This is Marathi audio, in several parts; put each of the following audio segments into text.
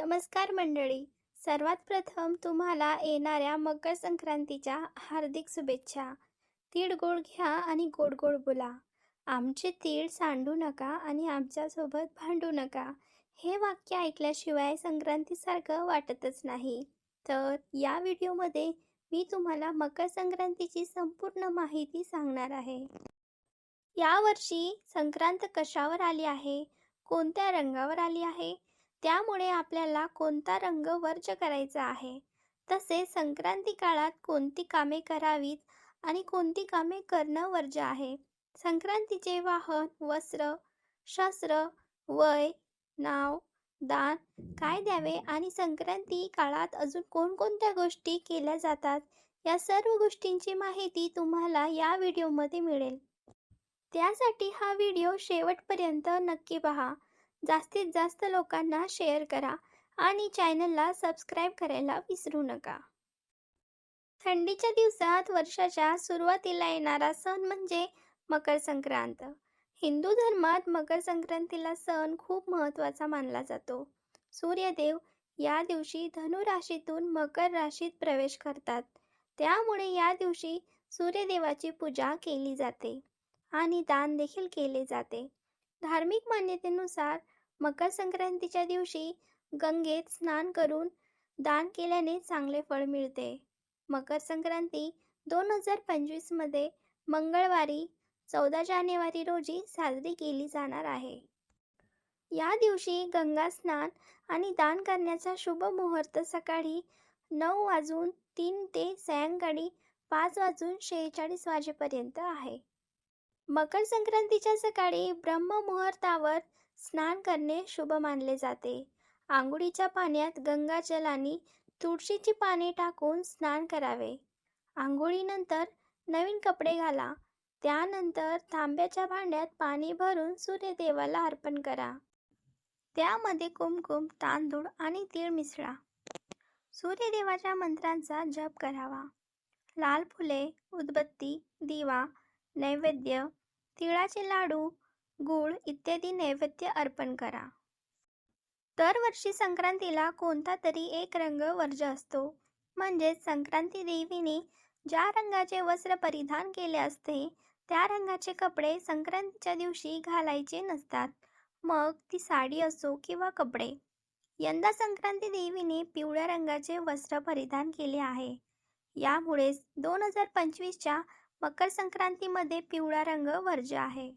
नमस्कार मंडळी. सर्वात प्रथम तुम्हाला येणाऱ्या मकर संक्रांतीच्या हार्दिक शुभेच्छा. तीळ गोड घ्या आणि गोड गोड बोला. आमचे तीळ सांडू नका आणि आमच्यासोबत भांडू नका. हे वाक्य ऐकल्याशिवाय संक्रांतीसारखं वाटतच नाही. तर या व्हिडिओमध्ये मी तुम्हाला मकर संक्रांतीची संपूर्ण माहिती सांगणार आहे. यावर्षी संक्रांत कशावर आली आहे? कोणत्या रंगावर आली आहे? त्यामुळे आपल्याला कोणता रंग वर्ज करायचा आहे? तसेच संक्रांती काळात कोणती कामे करावीत आणि कोणती कामे करणं वर्ज आहे? संक्रांतीचे वाहन वस्त्र शस्त्र वय नाव दान काय द्यावे आणि संक्रांती काळात अजून कोणकोणत्या गोष्टी केल्या जातात? या सर्व गोष्टींची माहिती तुम्हाला या व्हिडिओमध्ये मिळेल. त्यासाठी हा व्हिडिओ शेवटपर्यंत नक्की पहा. जास्तीत जास्त लोकांना शेअर करा आणि चॅनलला सबस्क्राईब करायला विसरू नका. थंडीच्या दिवसात वर्षाच्या सुरुवातीला येणारा सण म्हणजे मकर संक्रांत हिंदू धर्मात मकर संक्रांतीला सण खूप महत्त्वाचा मानला जातो. सूर्यदेव या दिवशी धनु राशीतून मकर राशीत प्रवेश करतात. त्यामुळे या दिवशी सूर्यदेवाची पूजा केली जाते आणि दान देखील केले जाते. धार्मिक मान्यतेनुसार मकर संक्रांतीच्या दिवशी गंगेत स्नान करून दान केल्याने चांगले फळ मिळते. मकर संक्रांती दोन हजार पंचवीसमध्ये मंगळवारी चौदा जानेवारी रोजी साजरी केली जाणार आहे. या दिवशी गंगा स्नान आणि दान करण्याचा शुभ मुहूर्त सकाळी नऊ वाजून तीन ते सायंकाळी पाच वाजून शेहेचाळीस वाजेपर्यंत आहे. मकर संक्रांतीच्या सकाळी ब्रह्ममुहूर्तावर स्नान करणे शुभ मानले जाते. आंघोळीच्या पाण्यात गंगाजल आणि तुळशीची पाने टाकून स्नान करावे. आंघोळीनंतर नवीन कपडे घाला. त्यानंतर तांब्याच्या भांड्यात पाणी भरून सूर्यदेवाला अर्पण करा. त्यामध्ये कुमकुम तांदूळ आणि तीळ मिसळा. सूर्यदेवाच्या मंत्रांचा जप करावा. लाल फुले उदबत्ती दिवा नैवेद्य तिळाचे लाडू गूळ इत्यादी नैवेद्य अर्पण करा. दरवर्षी संक्रांतीला कोणता तरी एक रंग वर्ज असतो. म्हणजेच संक्रांती देवीने ज्या रंगाचे वस्त्र परिधान केले असते त्या रंगाचे कपडे संक्रांतीच्या दिवशी घालायचे नसतात. मग ती साडी असो किंवा कपडे. यंदा संक्रांती देवीने पिवळ्या रंगाचे वस्त्र परिधान केले आहे. यामुळेच दोन हजार पंचवीसच्या मकर संक्रांतीमध्ये पिवळा रंग वर्ज आहे.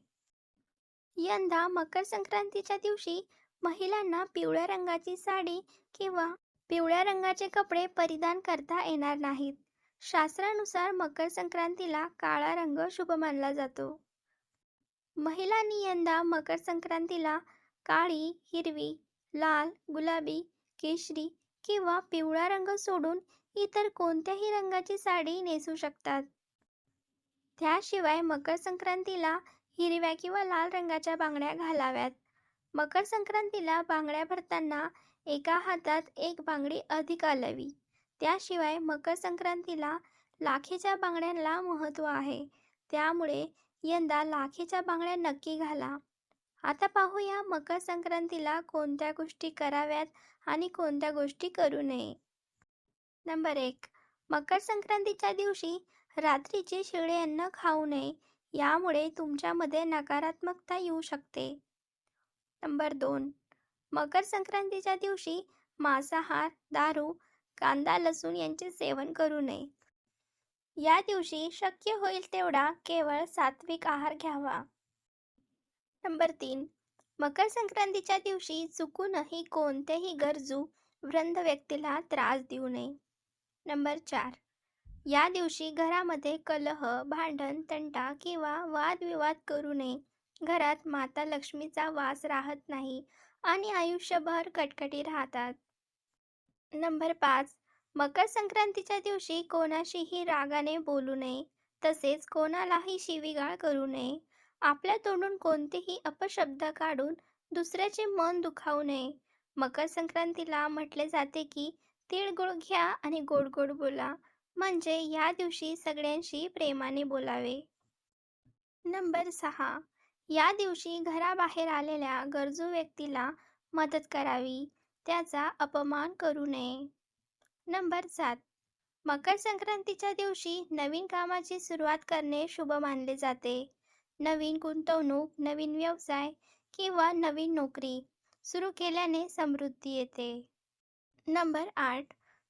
यंदा मकर संक्रांतीच्या दिवशी महिलांना पिवळ्या रंगाची साडी किंवा पिवळ्या रंगाचे कपडे परिधान करता येणार नाहीत. शास्त्रानुसार मकर संक्रांतीला काळा रंग शुभ मानला जातो. महिलांनी यंदा मकर संक्रांतीला काळी हिरवी लाल गुलाबी केशरी किंवा पिवळा रंग सोडून इतर कोणत्याही रंगाची साडी नेसू शकतात. त्याशिवाय मकर संक्रांतीला हिरव्या किंवा लाल रंगाच्या बांगड्या घालाव्यात. मकर संक्रांतीला बांगड्या भरताना एका हातात एक बांगडी अधिक आलावी. त्याशिवाय मकर संक्रांतीला लाखेच्या बांगड्यांना महत्त्व आहे. त्यामुळे यंदा लाखेच्या बांगड्या नक्की घाला. आता पाहूया मकर संक्रांतीला कोणत्या गोष्टी कराव्यात आणि कोणत्या गोष्टी करू नये. नंबर एक. मकर संक्रांतीच्या दिवशी रात्रीचे शिळे अन्न खाऊ नये यामुळे तुमच्यामध्ये नकारात्मकता येऊ शकते. नंबर दोन. मकर संक्रांतीच्या दिवशी मांसाहार दारू कांदा लसूण यांचे सेवन करू नये. या दिवशी शक्य होईल तेवढा केवळ सात्विक आहार घ्यावा. नंबर तीन. मकर संक्रांतीच्या दिवशी चुकूनही कोणत्याही गरजू वृंद व्यक्तीला त्रास देऊ नये. नंबर चार. या दिवशी घरामध्ये कलह भांडण तंटा किंवा वादविवाद करू नये. घरात माता लक्ष्मीचा वास राहत नाही आणि आयुष्यभर कटकटी राहतात. नंबर पाच मकर संक्रांतीच्या दिवशी कोणाशीही रागाने बोलू नये. तसेच कोणालाही शिवीगाळ करू नये. आपल्या तोंडून कोणतेही अपशब्द काढून दुसऱ्याचे मन दुखावू नये. मकर संक्रांतीला म्हटले जाते की तिळगुळ घ्या आणि गोड गोड बोला. म्हणजे या दिवशी सगळ्यांशी प्रेमाने बोलावे. नंबर सहा. या दिवशी घराबाहेर आलेल्या गरजू व्यक्तीला मदत करावी. त्याचा अपमान करू नये. नंबर सात. मकर संक्रांतीच्या दिवशी नवीन कामाची सुरुवात करणे शुभ मानले जाते. नवीन गुंतवणूक नवीन व्यवसाय किंवा नवीन नोकरी सुरू केल्याने समृद्धी येते. नंबर आठ.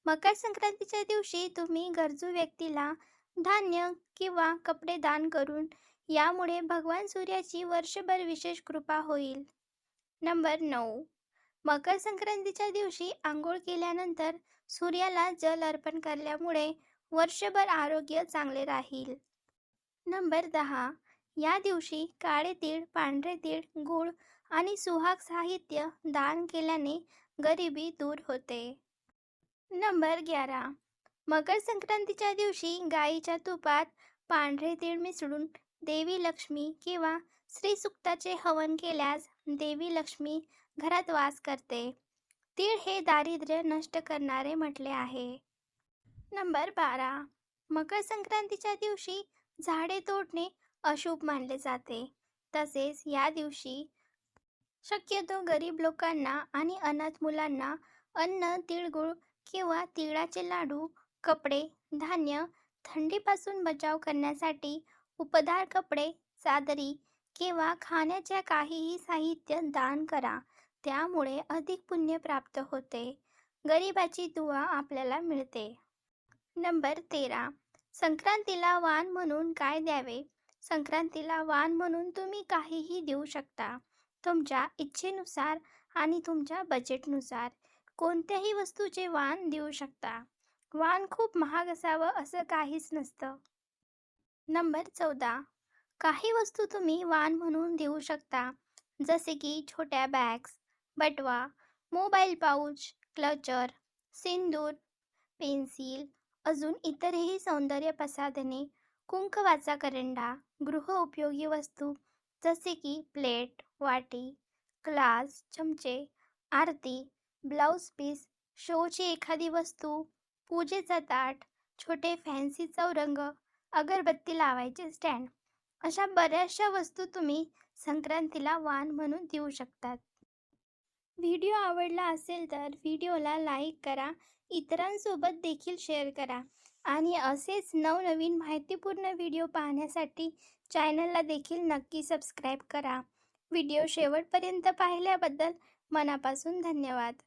मकर संक्रांतीच्या दिवशी तुम्ही गरजू व्यक्तीला धान्य किंवा कपडे दान करून यामुळे भगवान सूर्याची वर्षभर विशेष कृपा होईल. नंबर नऊ. मकर संक्रांतीच्या दिवशी आंघोळ केल्यानंतर सूर्याला जल अर्पण केल्यामुळे वर्षभर आरोग्य चांगले राहील. नंबर दहा. या दिवशी काळे तीळ पांढरे तीळ गूळ आणि सुहाग साहित्य दान केल्याने गरिबी दूर होते. नंबर ग्यारा. मकर संक्रांतीच्या दिवशी गाईच्या तुपात पांढरे तीळ मिसळून देवी लक्ष्मी किंवा श्रीसुक्ताचे हवन केल्यास देवी लक्ष्मी घरात वास करते. तीळ हे दारिद्र्य नष्ट करणारे म्हटले आहे. नंबर बारा. मकर संक्रांतीच्या दिवशी झाडे तोडणे अशुभ मानले जाते. तसेच या दिवशी शक्यतो गरीब लोकांना आणि अनाथ मुलांना अन्न तिळगुळ किंवा तिळाचे लाडू कपडे धान्य थंडीपासून बचाव करण्यासाठी उपदार कपडे चादरी किंवा खाण्याच्या काहीही साहित्य दान करा. त्यामुळे अधिक पुण्य प्राप्त होते. गरिबाची दुवा आपल्याला मिळते. नंबर तेरा. संक्रांतीला वाण म्हणून काय द्यावे? संक्रांतीला वाण म्हणून तुम्ही काहीही देऊ शकता. तुमच्या इच्छेनुसार आणि तुमच्या बजेटनुसार कोणत्याही वस्तूचे वाण देऊ शकता. वाण खूप महाग असावं असं काहीच नसतं. नंबर चौदा. काही वस्तू तुम्ही वाण म्हणून देऊ शकता. जसे की छोट्या बॅग्स बटवा मोबाईल पाऊच क्लचर सिंदूर पेन्सिल अजून इतरही सौंदर्य प्रसाधने कुंकवाचा करंडा गृहउपयोगी वस्तू जसे की प्लेट वाटी ग्लास चमचे आरती ब्लाऊज पीस शोची एखादी वस्तू पूजेचा ताट छोटे फॅन्सी चौरंग अगरबत्ती लावायचे स्टँड अशा बऱ्याचशा वस्तू तुम्ही संक्रांतीला वाण म्हणून देऊ शकतात. व्हिडिओ आवडला असेल तर व्हिडिओला लाईक करा इतरांसोबत देखील शेअर करा आणि असेच नवनवीन माहितीपूर्ण व्हिडिओ पाहण्यासाठी चॅनलला देखील नक्की सबस्क्राईब करा. व्हिडिओ शेवटपर्यंत पाहिल्याबद्दल मनापासून धन्यवाद.